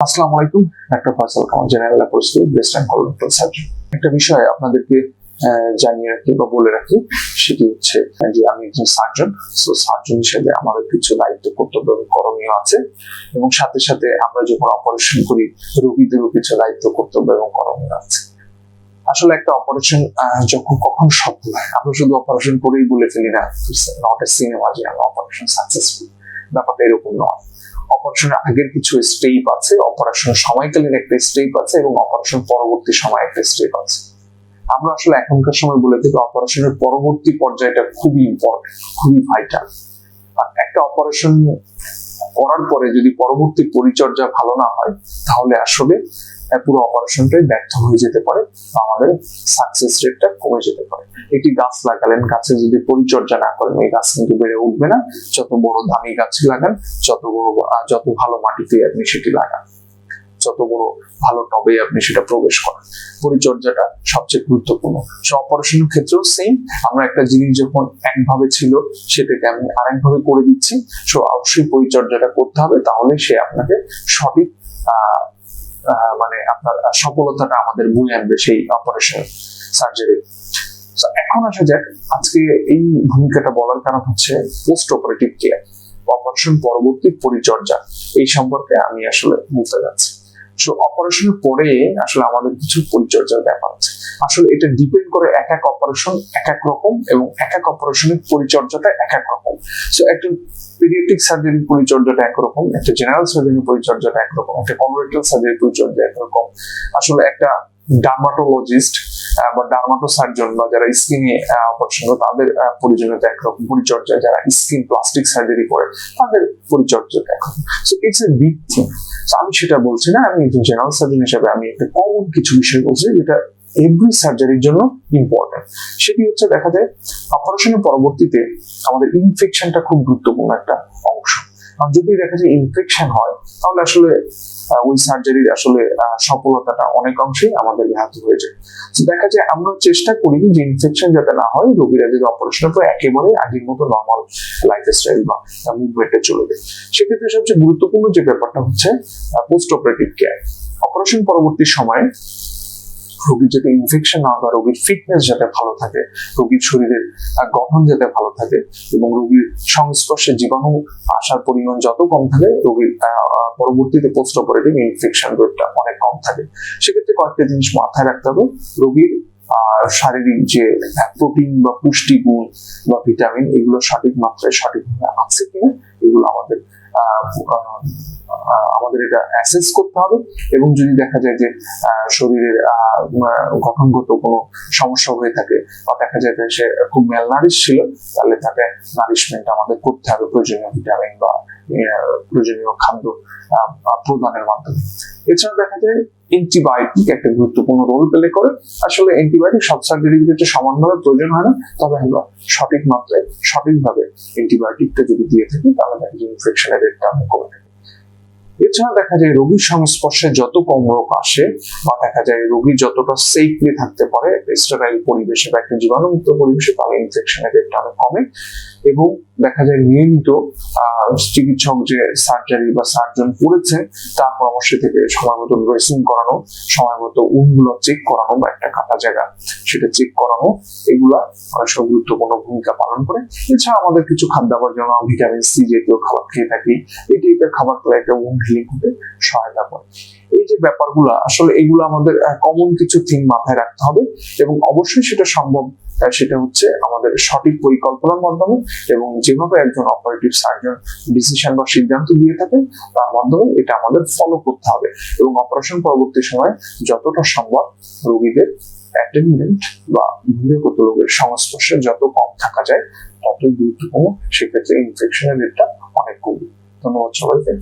আসসালামু আলাইকুম, doctor Faisal general colorectal surgeon. একটা বিষয় আপনাদেরকে জানিয়ে রাখি বা বলে রাখি, সেটি হচ্ছে যে আমি একজন সার্জন সো সার্জন হিসেবে আমাদের কিছু দায়িত্ব, কর্তব্য করণীয় আছে। এবং সাথে সাথে আমরা যখন অপারেশন করি, রোগীদেরও কিছু দায়িত্ব, কর্তব্য এবং করণীয় আছে। আসলে একটা অপারেশন যখন কখন সফল হয় আমরা শুধু অপারেশন করেই বলে ফেলি না নট এ সিনেমা যে আমরা অপারেশন সাকসেসফুল ব্যাপারটা এরকম নয়। অপারেশনের আগের কিছু স্টেপ আছে অপারেশন সময়কালীন একটা স্টেপ আছে এবং অপারেশন পরবর্তী সময় একটা স্টেপ আছে। আমরা আসলে এখনকার সময় বলে থাকি অপারেশনের পরবর্তী পর্যায়টা খুবই ইম্পর্টেন্ট খুবই ভাইটাল একটা অপারেশন করার পরে যদি পরবর্তী পরিচর্যা ভালো না হয়, তাহলে আসলে পুরো অপারেশনটাই ব্যর্থ হয়ে যেতে পারে আমাদের সাকসেস রেটটা কমে যেতে পারে। একটি গাছ লাগালেন, গাছে যদি পরিচর্যা না করেন, এই গাছ কিন্তু বেড়ে উঠবে না। যত বড় দামি গাছ লাগান, যত বড় যত ভালো মাটিতে আপনি সেটি লাগান। যত বড় ভালো টবে আপনি সেটা প্রবেশ করেন। পরিচর্যাটা সবচেয়ে গুরুত্বপূর্ণ। সে অপারেশনের ক্ষেত্রেও সেম আমরা একটা জিনিস যখন একভাবে ছিল, সেটাকে আমি আরেকভাবে করে দিচ্ছি। সো অবশ্যই পরিচর্যাটা করতে হবে, তাহলে সে আপনাকে সঠিক মানে আপনার সফলতাটা আমাদের বয়ে আনবে সেই অপারেশন সার্জারি এখন আসা যাক, আজকে এই ভূমিকাটা বলার কারণ হচ্ছে পোস্ট অপারেটিভ কেয়ার অপারেশন পরবর্তী পরিচর্যা। এই সম্পর্কে আমি আসলে বলতে যাচ্ছি। সো অপারেশন করে আসলে আমাদের কিছু পরিচর্যার ব্যাপার আছে। আসলে এটা ডিপেন্ড করে এক এক অপারেশন এক এক রকম এবং এক এক অপারেশনের পরিচর্যাটা এক এক রকম। সো একটা পিডিয়াট্রিক সার্জারির পরিচর্যাটা একরকম একটা জেনারেল সার্জারির পরিচর্যাটা একরকম একটা কলোরেক্টাল সার্জারির পরিচর্যা একরকম আসলে একটা ডার্মাটোলজিস্ট বা ডার্মাটো সার্জন বা যারা স্কিনে অপারেশন করে, তাদের পরিচর্যাটা একরকম পরিচর্যা যারা স্কিন প্লাস্টিক সার্জারি করে, তাদের পরিচর্যাটা একরকম so it's a big thing আমি সেটা বলছি না, আমি একজন জেনারেল সার্জন হিসেবে আমি একটা কমন কিছু বিষয় বলছি, যেটা এভরি সার্জারির জন্য ইম্পর্টেন্ট সেটি হচ্ছে, দেখা যায় অপারেশনের পরবর্তীতে আমাদের ইনফেকশনটা খুব গুরুত্বপূর্ণ একটা অংশ। যদি দেখা যায় ইনফেকশন হয়, তাহলে আসলে ওই সার্জারির আসলে সফলতাটা অনেক অংশেই আমাদের ব্যাহত হয়ে যায়। দেখা যায় আমরা চেষ্টা করি যে ইনফেকশন যাতে না হয়, রোগীরা যদি অপারেশনের পর একেবারে আগের মতো নর্মাল লাইফস্টাইল বা মুভমেন্টে চলে যায়। সেক্ষেত্রে সবচেয়ে গুরুত্বপূর্ণ যে ব্যাপারটা হচ্ছে পোস্ট অপারেটিভ কেয়ার অপারেশন পরবর্তী সময়ে রোগীর যাতে ইনফেকশন না হয়, রোগীর ফিটনেস যাতে ভালো থাকে, রোগীর শরীরের গঠন যাতে ভালো থাকে এবং রোগীর সংস্পর্শে জীবাণু আসার পরিমাণ যত কম থাকে, রোগীর পরবর্তীতে পোস্ট অপারেটিভ ইনফেকশন রেটটা অনেক কম থাকে। সেক্ষেত্রে কয়েকটা জিনিস মাথায় রাখতে হবে, রোগীর আহ, শারীরিক যে প্রোটিন বা পুষ্টিগুণ বা ভিটামিন এগুলো সঠিক মাত্রায় সঠিকভাবে আছে কিনা এগুলো আমাদের আমাদের এটা অ্যাসেস করতে হবে। এবং যদি দেখা যায় যে শরীরের গঠনগত কোনো সমস্যা হয়ে থাকে বা দেখা যায় যে সে খুব ম্যালনারিশ ছিল তাহলে তাকে নারিশমেন্ট আমাদের করতে হবে প্রয়োজনীয় ভিটামিন বা প্রয়োজনীয় খাদ্য প্রদানের মাধ্যমে। এছাড়া দেখা যায় অ্যান্টিবায়োটিক একটা গুরুত্বপূর্ণ রোল প্লে করে। আসলে অ্যান্টিবায়োটিক সব সার্জারির ক্ষেত্রে সমানভাবে প্রয়োজন হয় না, তবে আমরা সঠিক মাত্রায় সঠিকভাবে অ্যান্টিবায়োটিকটা যদি দিয়ে থাকি, তাহলে ইনফেকশনের রেটটা আমরা কমে এছাড়া দেখা যায় রোগীর সংস্পর্শে যত কম রোগ আসে, বা দেখা যায় রোগী যতটা সেফলি থাকতে পারে স্টেরাইল পরিবেশে, বা একটা জীবাণুমুক্ত পরিবেশে তাহলে ইনফেকশনের রেটটা অনেক কমে। এবং দেখা যায় নিয়মিত চিকিৎসক যে সার্জারি বা সার্জন করেছেন তার পরামর্শ থেকে সময় মতো ড্রেসিং করানো, সময় মতো উনগুলো চেক করানো, বা একটা কাটা জায়গা সেটা চেক করানো, এগুলা সব গুরুত্বপূর্ণ ভূমিকা পালন করে। এছাড়া আমাদের কিছু খাদ্যাবার যেমন ভিটামিন সি জাতীয় খাবার খেয়ে থাকি, এই টাইপের খাবার খেলে একটা উন্ড হিলিং হতে সহায়তা করে। এই যে ব্যাপারগুলো, আসলে এগুলো আমাদের কমন কিছু থিং মাথায় রাখতে হবে এবং অবশ্যই সেটা সম্ভব সেটা হচ্ছে আমাদের সঠিক পরিকল্পনার মাধ্যমে এবং যেভাবে একজন অপারেটিভ সার্জন ডিসিশন বা সিদ্ধান্ত দিয়ে থাকেন তার মাধ্যমে এটা আমাদের ফলো করতে হবে এবং অপারেশন পরবর্তী সময় যতটা সম্ভব রোগীদের অ্যাটেন্ডেন্ট বা বহিরাগত রোগের সংস্পর্শে যত কম থাকা যায়, ততই গুরুত্বপূর্ণ, সেক্ষেত্রে ইনফেকশনের রেটটা অনেক কমবে। ধন্যবাদ সবাইকে।